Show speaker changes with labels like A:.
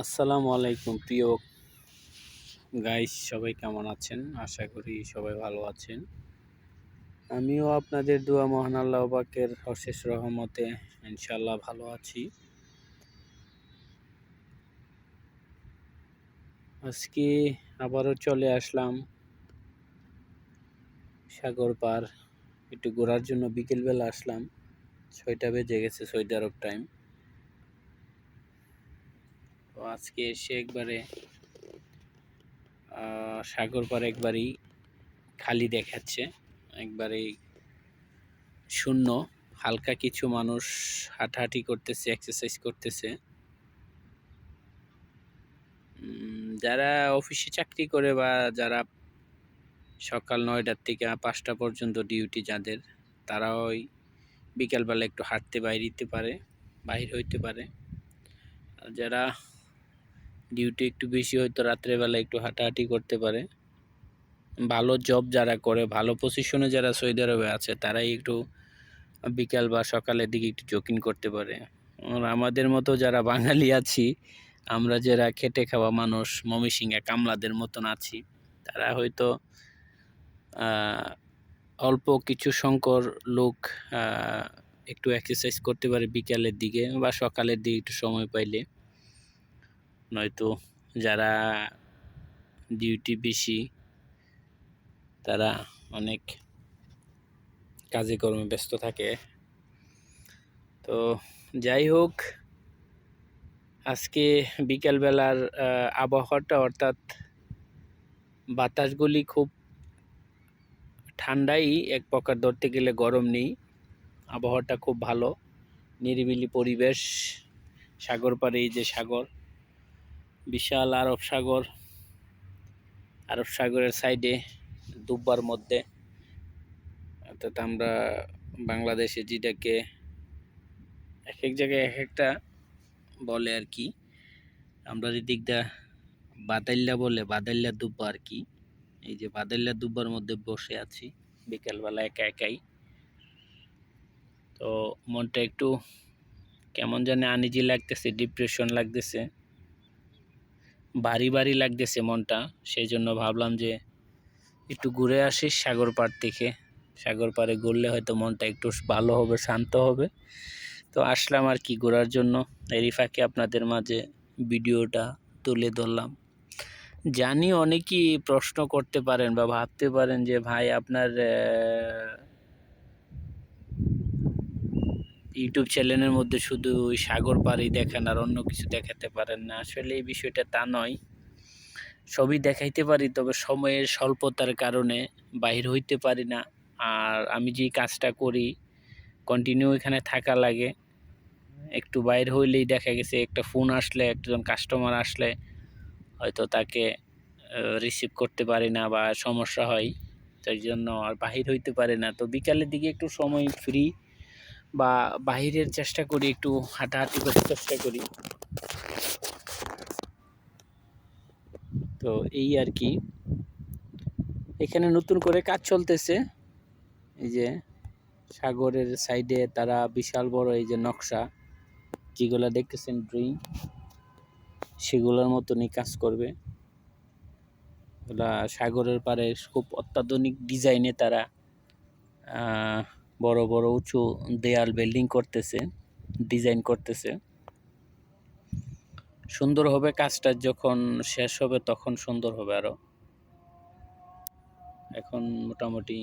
A: আসসালামু আলাইকুম, প্রিয় গাইস সবাই কেমন আছেন? আশা করি সবাই ভালো আছেন। আমিও আপনাদের দোয়া মহান আল্লাহ পাকের অশেষ রহমতে ইনশাল্লাহ ভালো আছি। আজকে আবারও চলে আসলাম সাগর পার। একটু ঘোরার জন্য বিকেলবেলা আসলাম। ছয়টা বেজে গেছে সৌদি আরব টাইম আজকে এসে একবারে সাগর পার একবারেই খালি দেখাচ্ছে, একবারেই শূন্য। হালকা কিছু মানুষ হাঁটাহাঁটি করতেছে এক্সারসাইজ করতেছে। যারা অফিসে চাকরি করে বা যারা সকাল নয়টার থেকে পাঁচটা পর্যন্ত ডিউটি যাদের তারা ওই বিকালবেলা একটু হাঁটতে বাইরে দিতে পারে, বাইর হইতে পারে। যারা ডিউটি একটু বেশি হয়তো রাত্রেবেলা একটু হাঁটাহাঁটি করতে পারে। ভালো জব যারা করে, ভালো পজিশনে যারা সৌদি আরবে আছে, তারাই একটু বিকাল বা সকালের দিকে একটু জকিং করতে পারে। আর আমাদের মতো যারা বাঙালি আছি, আমরা যারা খেটে খাওয়া মানুষ মমিসিংহা কামলাদের মতন আছি, তারা হয়তো অল্প কিছু সংকর লোক একটু এক্সারসাইজ করতে পারে বিকালের দিকে বা সকালের দিকে একটু সময় পাইলে। নয়তো যারা ডিউটি বেশি, তারা অনেক কাজে কর্মে ব্যস্ত থাকে। তো যাই হোক, আজকে বিকেলবেলার আবহাওয়াটা অর্থাৎ বাতাসগুলি খুব ঠান্ডাই, এক প্রকার ধরতে গেলে গরম নেই। আবহাওয়াটা খুব ভালো, নিরিবিলি পরিবেশ, সাগর পাড়ে এই যে সাগর বিশাল আরব সাগর। আরব সাগরের সাইডে দুব্বার মধ্যে। অর্থাৎ আমরা বাংলাদেশে যেটাকে এক এক জায়গায় এক একটা বলে আর কি। আমরা যেদিক দা বাদাল্লা বলে বাদাল্লা দুব্বা আর কি। এই যে বাদাল্লা দুব্বার মধ্যে বসে আছি, বিকেলবেলা একা একাই। তো মনটা একটু কেমন জানি আনিজি লাগতেছে ডিপ্রেশন লাগতেছে। ভারী ভারী লাগতেছে মনটা। সেই জন্য ভাবলাম যে একটু ঘুরে আসি সাগর পাড় থেকে। সাগর পাড়ে ঘুরলে হয়তো মনটা একটু ভালো হবে, শান্ত হবে। তো আসলাম আর কি ঘোরার জন্য। এরই ফাঁকে আপনাদের মাঝে ভিডিওটা তুলে ধরলাম। জানি অনেকেই প্রশ্ন করতে পারেন বা ভাবতে পারেন যে, ভাই, আপনার ইউটিউব চ্যানেলের মধ্যে শুধু ওই সাগর পাড়ি দেখান আর অন্য কিছু দেখাতে পারেন না। আসলে এই বিষয়টা তা নয়। সবই দেখাইতে পারি, তবে সময়ের স্বল্পতার কারণে বাহির হইতে পারি না। আর আমি যে কাজটা করি কন্টিনিউ এখানে থাকা লাগে। একটু বাইর হইলেই দেখা গেছে, একটা ফোন আসলে, একজন কাস্টমার আসলে হয়তো তাকে রিসিভ করতে পারি না বা সমস্যা হয়, তাই জন্য আর বাহির হইতে পারে না। তো বিকালের দিকে একটু সময় ফ্রি বা বাহিরের চেষ্টা করি, একটু হাঁটাহাঁটি করতে চেষ্টা করি। তো এই আর কি। এখানে নতুন করে কাজ চলতেছে। এই যে সাগরের সাইডে তারা বিশাল বড় এই যে নকশা, যেগুলো দেখতেছেন ড্রয়িং, সেগুলোর মতনই কাজ করবে। সাগরের পাড়ে খুব অত্যাধুনিক ডিজাইনে তারা বড় বড়, উঁচু দেয়াল বিল্ডিং করতেছে ডিজাইন করতেছে। সুন্দর হবে কাজটা যখন শেষ হবে তখন সুন্দর হবে আরও। এখন মোটামুটি